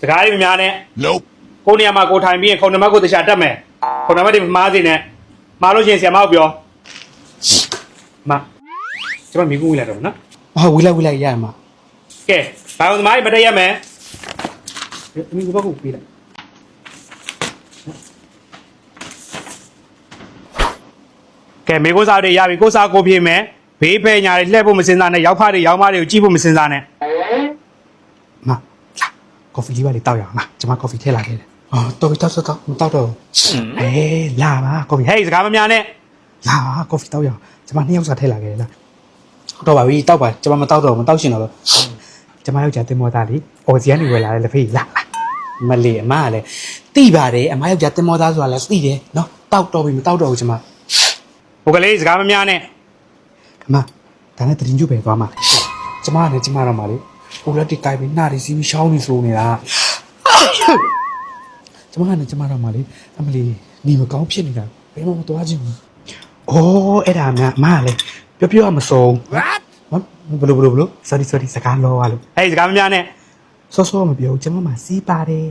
စကားလေးမများနဲ့ Nope. ကိုနေရာမှာကိုထိုင်ပြီးရင်ခုံနံပါတ်ကိုတခြားတက်မယ်ခုံနံပါတ်တွေမမှားစေနဲ့မှားလို့ရှိရင်ဆရာမကိုပြောမကျွန်တော်မိကူဝင်လာတော့နော်ဟာဝီလိုက်ဝီလိုက်ရရမှာကဲဘာလို့သမားကြီးမတက်ရမယ်အမိကဘကုပြေးလိုက်ကဲမေကိုစားတွေရပြီကိုစားကိုပြေးမယ်ဘေးဖယ်ညာတွေလှည့်ဖို့မစင်စားနဲ့ရောက်ဖတွေရောက်မတွေကိုကြည့်ဖို့မစင်စားနဲ့မလာ ကော်ဖီလေးပါလေတောက်ရအောင်လားကျွန်မကော်ဖီထည့်လာခဲ့တယ်အော်တော်ပြီတောက်တောက်မတောက်တော့ဘူးအေးလာပါကော်ဖီဟေးစကားမများနဲ့လာပါကော်ဖီတောက်ရအောင်ကျွန်မနှစ်ယောက်စာထည့်လာခဲ့တယ်လားဟုတ်တော့ပါပြီတောက်ပါကျွန်မမတောက်တော့ဘူးမတောက်ရှင်တော့လို့ကျွန်မယောက်ျားတင်မောသားလေးအော်စီကနေဝယ်လာတယ်လက်ဖေးလာလာမလီအမကလည်းတိပါတယ်အမယောက်ျားတင်မောသားဆိုတာလည်းသိတယ်နော်တောက်တော့ပြီမတောက်တော့ဘူးကျွန်မဟိုကလေးစကားမများနဲ့အမဒါနဲ့တရင်ကျွပဲသွားမှာလေကျမနဲ့ကျမတော့မှာလေ ဟိုလက်တီကိုက်ပြီးနှာရီစီးပြီးရှောင်းနေဆိုနေတာကျမနဲ့ကျမတော့မှာလေအမလီညီမကောင်းဖြစ်နေတာဘယ်မှမသွားချင်ဘူးအိုးအဲ့ဒါမှအမကလေပြောပြောမစုံ What? ဘလို့ဘလို့ဘလို့ sorry sorry စကားလောရလို့ဟေးစကားမများနဲ့စောစောမပြောဘူးကျမမှာစီးပါတယ်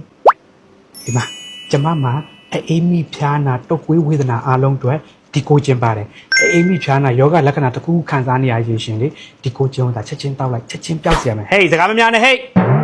ဒီမှာကျမမှာအေးမိဖျားနာတုတ်ကွေးဝေဒနာအလုံးတွေ ဒီကိုကျင်ပါတယ်အေးမိဖျားနာယောဂလက္ခဏာတစ်ခုခုခံစားနေရရင်ရှင်လေဒီကိုကျင်တာချက်ချင်းတောက်လိုက်ချက်ချင်းပျောက်စီရမယ်ဟေးစကားမများနဲ့ဟေးကြောက်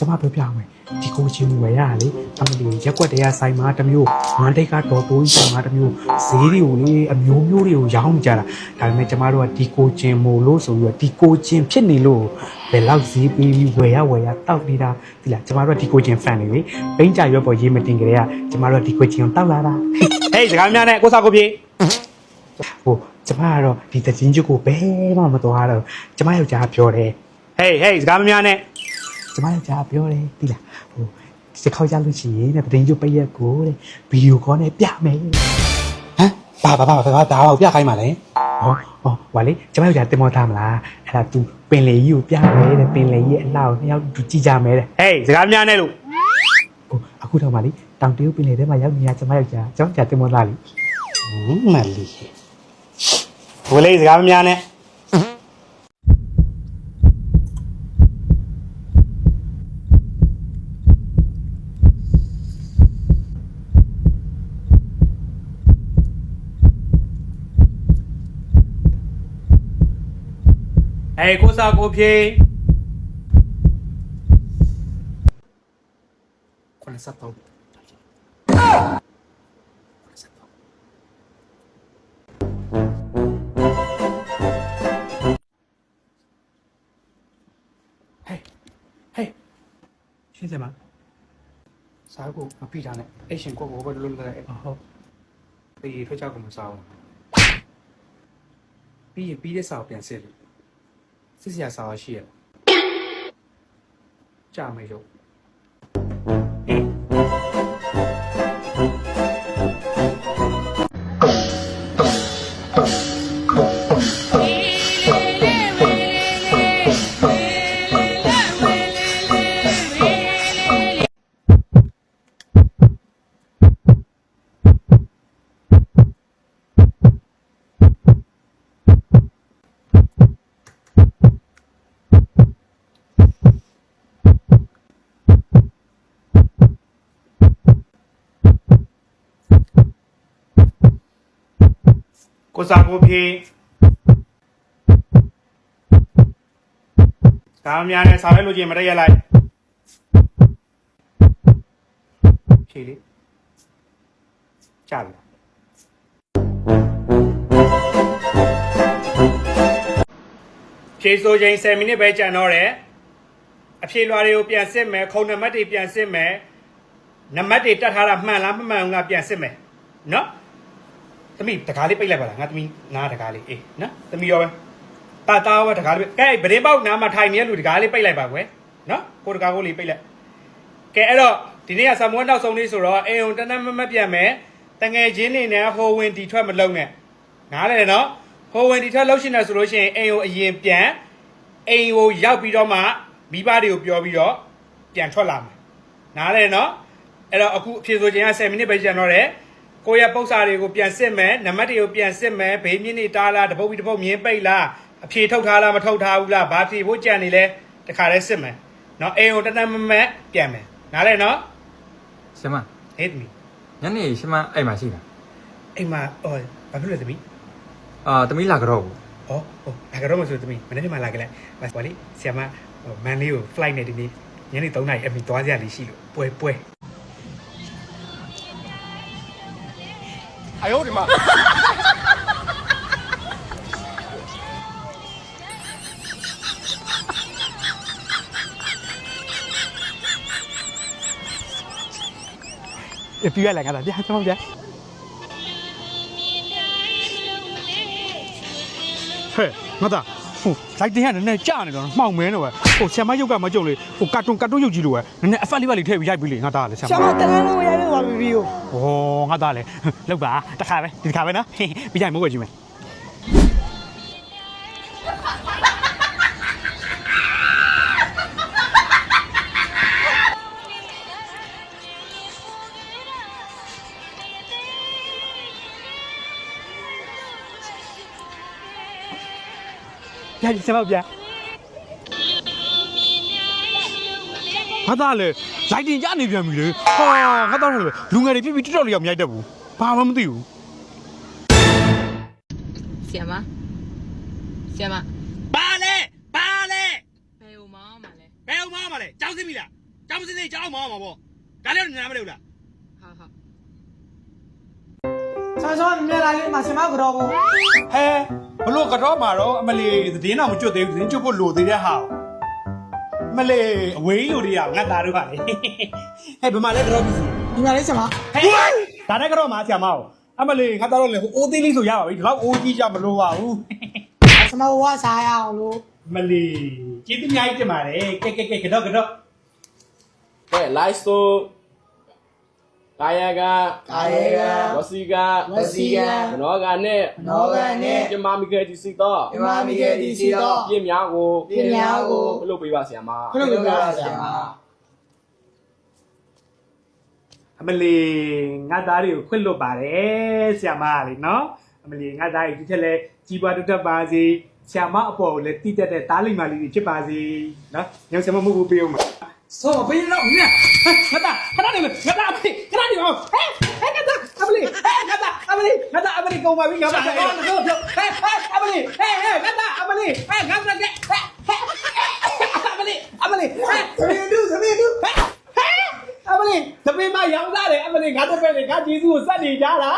ကျမပြောပြမယ်ဒီကိုချင်းဝယ်ရလေအမလီရက်ွက်တရားဆိုင်မှာတစ်မျိုးမန်တိတ်ကတော့တိုးကြီးဆိုင်မှာတစ်မျိုးဈေးတွေကိုလေအမျိုးမျိုးတွေကိုရောင်းနေကြတာဒါပေမဲ့ကျမတို့ကဒီကိုချင်းမို့လို့ဆိုပြီးတော့ဒီကိုချင်းဖြစ်နေလို့ဘယ်လောက်ဈေးပေးပြီးဝယ်ရဝယ်ရတောက်နေတာဒီလားကျမတို့ကဒီကိုချင်း fan တွေလေပိန်းကြရွက်ပေါ်ရေးမတင်ကြတဲ့ကကျမတို့ကဒီကိုချင်းကိုတောက်လာတာဟေးစကားမများနဲ့ကိုစားကိုပြေးဟိုကျမကတော့ဒီတချင်းကျွတ်ကိုဘယ်မှမသွားတော့ကျမယောက်ျားပြောတယ်ဟေးဟေးစကားမများနဲ့ ကျမယောက်ျားပြောတယ်ဒီလားဟိုစခောက်ကြလို့ရှိရင်တဲ့တရင်ကျွတ်ပိတ်ရက်ကိုတဲ့ဗီဒီယိုကောနဲ့ပြမယ်ဟမ်ဘာဘာဘာဘာဘာဘာပြခိုင်းပါလဲဟောဟောဟွာလေကျမယောက်ျားတင်မောသားမလားအဲ့ဒါ तू ပင်လေကြီးကိုပြမယ်တဲ့ပင်လေကြီးရဲ့အလှကိုနှစ်ယောက်တူကြည့်ကြမယ်တဲ့ဟေးစကားမများနဲ့လို့ဟိုအခုတော့မှလေတောင်တရုတ်ပင်လေထဲမှာရောက်နေရကျမယောက်ျားကျမယောက်ျားတင်မောသားလေဟမ်မလီဟိုကလေးစကားမများနဲ့ ဟေးကိုစားကိုပြေး83ဟေးဟေးရှင်းစမ်းပါစားကိုမဖိထားနဲ့အဲ့ရှင်ကိုကိုဘယ်လိုလုပ်လဲဟုတ်ဒီထွက်ချောက်ကိုမစားဘူးပြီးရင်ပြီးတဲ့စာကိုပြန်စစ်လို့ စစ်စရာစာရှိရကြာမယ်ရုပ် ကိုစားကိုပြေးစကားမများနဲ့စားလိုက်လို့ချင်းမတည့်ရလိုက်ဖြေးလေကြာပြီဖြေးဆိုချိန်10မိနစ်ပဲကြာတော့တယ်အဖြေလွှာတွေကိုပြန်စစ်မယ်ခုံနံပါတ်တွေပြန်စစ်မယ်နံပါတ်တွေတက်ထားတာမှန်လားမမှန်ဘူးလားပြန်စစ်မယ်နော် သမီးတကားလေးပိတ်လိုက်ပါလားငါသမီးနားတကားလေးအေးနော်သမီးရောပဲတာတာရောပဲတကားလေးပိတ်ကဲဗရင်ပေါက်နားမှာထိုင်နေတဲ့လူတကားလေးပိတ်လိုက်ပါကွယ်နော်ကိုတကားကိုလေးပိတ်လိုက်ကဲအဲ့တော့ဒီနေ့ကဆာမွန်းနောက်ဆုံးလေးဆိုတော့အိမ်ုံတနက်မမပြန်မယ်တငယ်ချင်းနေနဲ့ဟိုဝင်တီထွက်မလုံးနဲ့နားလဲနော်ဟိုဝင်တီထွက်လုံးရှင်တယ်ဆိုလို့ရှိရင်အိမ်ကိုအရင်ပြန်အိမ်ကိုရောက်ပြီးတော့မှမိဘတွေကိုပြောပြီးတော့ပြန်ထွက်လာမယ်နားလဲနော်အဲ့တော့အခုအဖြေဆိုခြင်းက10မိနစ်ပဲကျန်တော့တယ် ကိုယ့်ရဲ့ပု္ပ္ပစာတွေကိုပြန်စစ်မယ်နံပါတ်တွေကိုပြန်စစ်မယ်ဘေးမြင့်နေတားလားတပုတ်ပြီးတပုတ်မြင်းပိတ်လားအဖြေထုတ်ထားလားမထုတ်ထားဘူးလားဘာဖြေဖို့ကြံနေလဲတခါတည်းစစ်မယ်နော်အိမ်ကိုတတမမတ်ပြန်မယ်နားလဲနော်ရှင်မဟေးသမီးညနေရှင်မအဲ့မှာရှိတာအိမ်မှာအော်ဘာဖြစ်လို့သမီးအာတမီးလာကြတော့ဘူးဟောဟိုလာကြတော့မဆိုသမီးမနေ့ကမှလာကြလိုက်ဟိုလေဆီယမဟိုမန်လေးကို flight နဲ့ဒီနေ့ညနေ3နာရီအမီသွားကြရလေးရှိလို့ပွဲပွဲ ပြရလိုက်ငါသားပြကျွန်တော်ပြဟဲ့ငါသား ဟိုလိုက်တင်ရနည်းနည်းကြာနေတော့မှောင်မဲတော့ဟိုဆ iam မရုပ်ကမကြုံလေဟိုကာတွန်ကာတွန်ရုပ်ကြီးလိုပဲနည်းနည်းအဖက်လေးပါလေးထည့်ပြီးရိုက်ပြီးလေငါသားလေဆ iam ရှာမတန်းလို့ရိုက်လို့ပါပြီပြီကို ဩငါသားလေလောက်ပါတခါပဲဒီတခါပဲနော်ပြီးကြရင်မိုးဝဲကြည့်မယ် ပြကြည့်စမောက်ပြငါသားလေလိုက်တင်ကြနေပြန်ပြီလေဟာငါသားလေလူငယ်တွေပြပြတော်တော်လေးရောက်မြိုက်တတ်ဘူးဘာမှမသိဘူးဆီယမဆီယမပါလေပါလေဘယ်ဟိုမောင်းမှာလဲဘယ်အောင်မမလဲကြောက်စစ်ပြီလားကြောက်စစ်စစ်ကြောက်မောင်းမှာပေါ့ဒါလည်းနားမလဲဘူးလား ဟာဟာ ဆောင်းဆောင်းမြင်လာလေးမှာဆင်မကတော့ဘူးဟဲဘလို့ကတော့မှာတော့အမလီသတင်းတော်မကျွတ်သေးဘူးသတင်းကျွတ်ဖို့လိုသေးတဲ့ဟာအမလီအဝေးလူတွေကငတ်သားတို့ပါလေဟဲဘယ်မှာလဲကတော့ပြီစီဒီမှာလေးဆင်မဟဲဒါနဲ့ကတော့မှာဆရာမအောင်အမလီငတ်သားတော့လေဟိုအိုးသေးလေးဆိုရပါပြီဒီလောက်အိုးကြီးကြမလို့ပါဘူးဆင်မဝါစားရအောင်လို့အမလီကျေးဇူးအများကြီးတင်ပါတယ်ကဲကဲကဲကတော့ကတော့ကဲ live store ကာယကကာယေကဝစီကဝစီကမနောကနဲ့နောကနဲ့ပြမမိခဲ့ဒီစီတော့ပြမမိခဲ့ဒီစီတော့ပြင်းများကိုပြင်းများကိုဘလို့ပေးပါဆရာမခလုတ်ပြပါဆရာမအမလီငတ်သားတွေကိုခွင့်လွတ်ပါတယ်ဆရာမကလေနော်အမလီငတ်သားတွေဒီထက်လဲကြီးပွားတက်တက်ပါစေဆရာမအပေါ်ကိုလည်းတိတက်တဲ့တားလိမ္မာလေးတွေဖြစ်ပါစေနော်ညောင်ဆရာမမှုဖို့ပေးအောင်ပါ ဆောမပေးတော့မြတ်ငါတာခဏနေငါတာအမလေးခဏနေအောင်ဟဲ့ဟဲ့ငါတာအမလေးဟဲ့ငါတာအမလေးငါတာအမလေးကုန်ပါပြီငါပါတော့တော့ဟဲ့ဟဲ့အမလေးဟဲ့ဟဲ့ငါတာအမလေးဟဲ့ငါတာကဲဟဲ့ဟဲ့အမလေးအမလေးဟဲ့သမီးတို့သမီးတို့ဟဲ့ဟဲ့အမလေးသမီးမရောင်းသားတယ်အမလေးငါတပည့်လေငါဂျေစုကိုစက်နေကြတာ